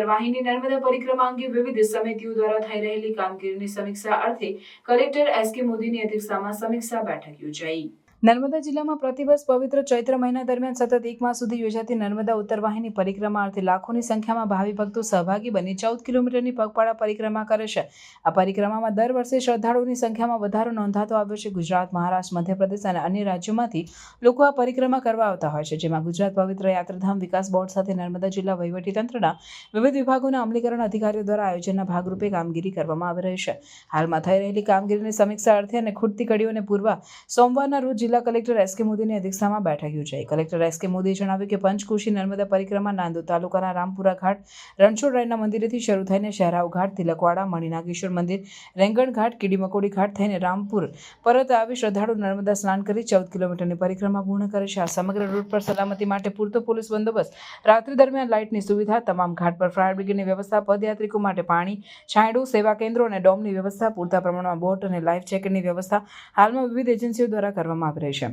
ઉત્તરવાહિની નર્મદા પરિક્રમા અંગે વિવિધ સમિતિઓ દ્વારા થઈ રહેલી કામગીરીની સમીક્ષા અર્થે કલેક્ટર એસ કે મોદીની અધ્યક્ષતામાં સમીક્ષા બેઠક યોજાઈ. નર્મદા જિલ્લામાં પ્રતિવર્ષ પવિત્ર ચૈત્ર મહિના દરમિયાન સતત એક માસ સુધી યોજાતી નર્મદા ઉત્તરવાહિની પરિક્રમા અર્થે લાખોની સંખ્યામાં ભાવિ ભક્તો સહભાગી બની ચૌદ કિલોમીટરની પગપાળા પરિક્રમા કરે છે. આ પરિક્રમામાં દર વર્ષે શ્રદ્ધાળુઓની સંખ્યામાં વધારો નોંધાતો આવ્યો છે. ગુજરાત, મહારાષ્ટ્ર, મધ્યપ્રદેશ અને અન્ય રાજ્યોમાંથી લોકો આ પરિક્રમા કરવા આવતા હોય છે, જેમાં ગુજરાત પવિત્ર યાત્રાધામ વિકાસ બોર્ડ સાથે નર્મદા જિલ્લા વહીવટીતંત્રના વિવિધ વિભાગોના અમલીકરણ અધિકારીઓ દ્વારા આયોજનના ભાગરૂપે કામગીરી કરવામાં આવી રહી છે. હાલમાં થઈ રહેલી કામગીરીની સમીક્ષા અર્થે અને ખૂટતી કડીઓને પૂરવા સોમવારના રોજ જિલ્લા કલેક્ટર એસ કે મોદીની અધ્યક્ષતામાં બેઠક યોજાઈ. કલેક્ટર એસ કે મોદીએ જણાવ્યું કે પંચકોશી નર્મદા પરિક્રમા નાંદોદ તાલુકાના રામપુરા ઘાટ, રણછોડ રાયના મંદિરેથી શરૂ થઈને શહેરાવ ઘાટ, તિલકવાડા, મણિનાગેશ્વર મંદિર, રેંગણ ઘાટ કીડી મકોડી ઘાટ થઈને રામપુર પરત આવી શ્રદ્ધાળુ નર્મદા સ્નાન કરી ચૌદ કિલોમીટરની પરિક્રમા પૂર્ણ કરે છે. આ સમગ્ર રૂટ પર સલામતી માટે પૂરતો પોલીસ બંદોબસ્ત. રાત્રિ દરમિયાન લાઇટની સુવિધા, તમામ ઘાટ પર ફાયર બ્રિગેડની વ્યવસ્થા, પદયાત્રિકો માટે પાણી, છાંયડું, સેવા કેન્દ્રો અને ડોમની વ્યવસ્થા, પૂરતા પ્રમાણમાં બોટ અને લાઇફ જેકેટની વ્યવસ્થા હાલમાં વિવિધ એજન્સીઓ દ્વારા કરવામાં આવી રહી છે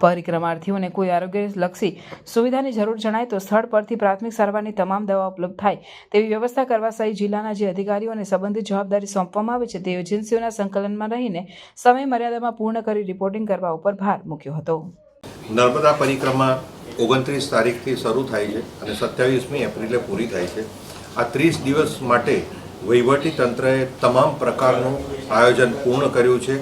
પરિક્રમાર્થીઓને કોઈ આરોગ્યલક્ષી સુવિધાની જરૂર જણાય તો સ્થળ પરથી પ્રાથમિક સારવારની તમામ દવા ઉપલબ્ધ થાય તેવી વ્યવસ્થા કરવા સહિત જિલ્લાના જે અધિકારીઓ અને સંબંધિત જવાબદારી સોંપવામાં આવે છે તે એજન્સીઓના સંકલનમાં રહીને સમય મર્યાદામાં પૂર્ણ કરી રિપોર્ટિંગ કરવા ઉપર ભાર મૂક્યો હતો. નર્મદા પરિક્રમા ઓગણત્રીસ તારીખથી શરૂ થાય છે અને સત્યાવીસમી એપ્રિલે પૂરી થાય છે. આ ત્રીસ દિવસ માટે વહીવટી તંત્રએ તમામ પ્રકારનું આયોજન પૂર્ણ કર્યું છે.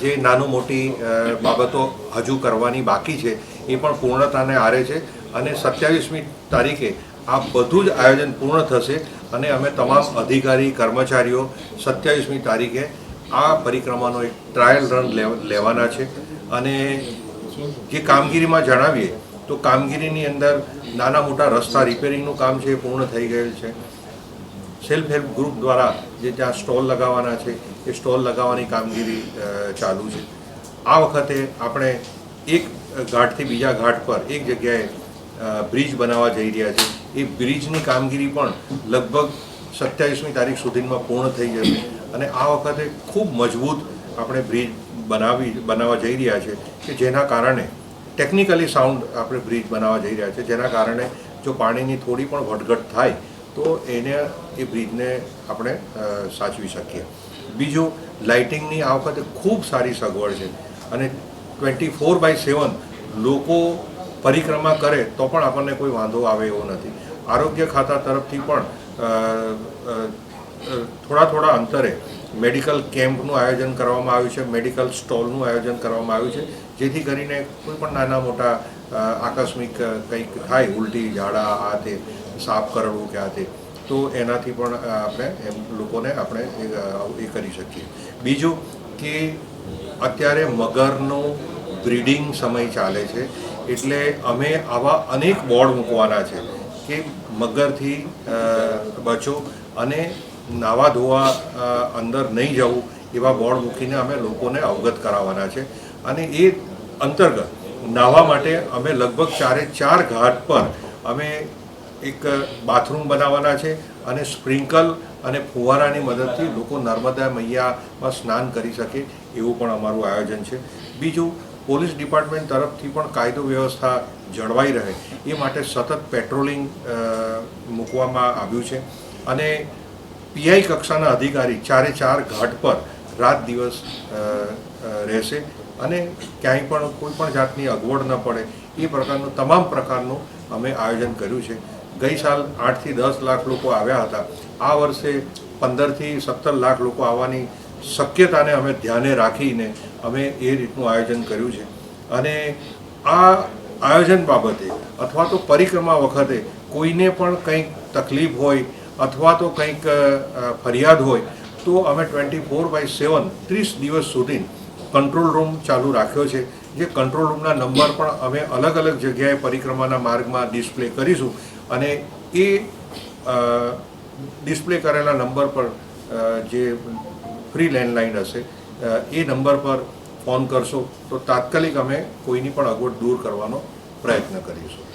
જે નાનું મોટી બાબતો હજુ કરવાની બાકી છે, એ પણ પૂર્ણતાને આરે છે. અને સત્યાવીસમી તારીખે આ બધું જ આયોજન પૂર્ણ થશે અને અમે તમામ અધિકારી, કર્મચારીઓ સત્યાવીસમી તારીખે આ પરિક્રમાનો એક ટ્રાયલ રન લેવ- લેવાના છે. અને જે કામગીરીમાં જણાવીએ, તો કામગીરીની અંદર નાના મોટા રસ્તા રિપેરિંગનું કામ છે એ પૂર્ણ થઈ ગયેલ છે. સેલ્ફ હેલ્પ ગ્રુપ દ્વારા જે ત્યાં સ્ટોલ લગાવવાના છે, એ સ્ટોલ લગાવવાની કામગીરી ચાલુ છે. આ વખતે આપણે એક ઘાટથી બીજા ઘાટ પર, એક જગ્યાએ બ્રિજ બનાવવા જઈ રહ્યા છે. એ બ્રિજની કામગીરી પણ લગભગ સત્યાવીસમી તારીખ સુધીમાં પૂર્ણ થઈ જશે અને આ વખતે ખૂબ મજબૂત આપણે બ્રિજ બનાવી, બનાવવા જઈ રહ્યા છે કે જેના કારણે ટેકનિકલી સાઉન્ડ આપણે બ્રિજ બનાવવા જઈ રહ્યા છે. જેના કારણે જો પાણીની થોડી પણ વટઘટ થાય તો એને એ બ્રિજને આપણે સાચવી શકીએ. બીજું, લાઇટિંગની આ વખતે ખૂબ સારી સગવડ છે અને ટ્વેન્ટી ફોર બાય સેવન લોકો પરિક્રમા કરે તો પણ આપણને કોઈ વાંધો આવે એવો નથી. આરોગ્ય ખાતા તરફથી પણ થોડા થોડા અંતરે મેડિકલ કેમ્પનું આયોજન કરવામાં આવ્યું છે, મેડિકલ સ્ટોલનું આયોજન કરવામાં આવ્યું છે, જેથી કરીને કોઈ પણ નાના મોટા આકસ્મિક કંઈક થાય, ઉલટી, ઝાડા, આ તે સાફ કરવું કે આ તે, તો એનાથી પણ આપણે એમ લોકોને આપણે એ કરી શકીએ. બીજું કે અત્યારે મગરનું બ્રીડિંગ સમય ચાલે છે, એટલે અમે આવા અનેક બોર્ડ મૂકવાના છે કે મગરથી બચો અને નાવા ધોવા અંદર નહીં જવું એવા બોર્ડ મૂકીને અમે લોકોને અવગત કરાવવાના છે. અને એ અંતર્ગત નાહવા માટે અમે લગભગ ચારે ચાર ઘાટ પર અમે એક બાથરૂમ બનાવવાના છે અને સ્પ્રિંકલ અને ફુવારાની મદદથી લોકો નર્મદા મૈયામાં સ્નાન કરી શકે એવું પણ અમારું આયોજન છે. બીજું, પોલીસ ડિપાર્ટમેન્ટ તરફથી પણ કાયદો વ્યવસ્થા જળવાઈ રહે એ માટે સતત પેટ્રોલિંગ મૂકવામાં આવ્યું છે. અને પીઆઈ કક્ષાના અધિકારી ચારે ચાર ઘાટ પર રાત દિવસ રહેશે અને ક્યાંય પણ કોઈ પણ જાતની અગવડ ન પડે. એ પ્રકારનું તમામ પ્રકારનું અમે આયોજન કર્યું છે. ગઈ સાલ આઠથી દસ લાખ લોકો આવ્યા હતા. આ વર્ષે પંદરથી સત્તર લાખ લોકો આવવાની શક્યતાને અમે ધ્યાને રાખીને અમે એ રીતનું આયોજન કર્યું છે. અને આ આયોજન બાબતે અથવા તો પરિક્રમા વખતે કોઈને પણ કંઈક તકલીફ હોય અથવા તો કંઈક ફરિયાદ હોય, તો અમે ટ્વેન્ટી ફોર બાય સેવન ત્રીસ દિવસ સુધી કંટ્રોલ રૂમ ચાલુ રાખ્યો છે. જે કંટ્રોલ રૂમના નંબર પણ અમે અલગ અલગ જગ્યાએ પરિક્રમાના માર્ગમાં ડિસ્પ્લે કરીશું અને એ ડિસ્પ્લે કરેલા નંબર પર જે ફ્રી લેન્ડલાઇન હશે એ નંબર પર ફોન કરશો તો તાત્કાલિક અમે કોઈની પણ અગવડ દૂર કરવાનો પ્રયત્ન કરીશું.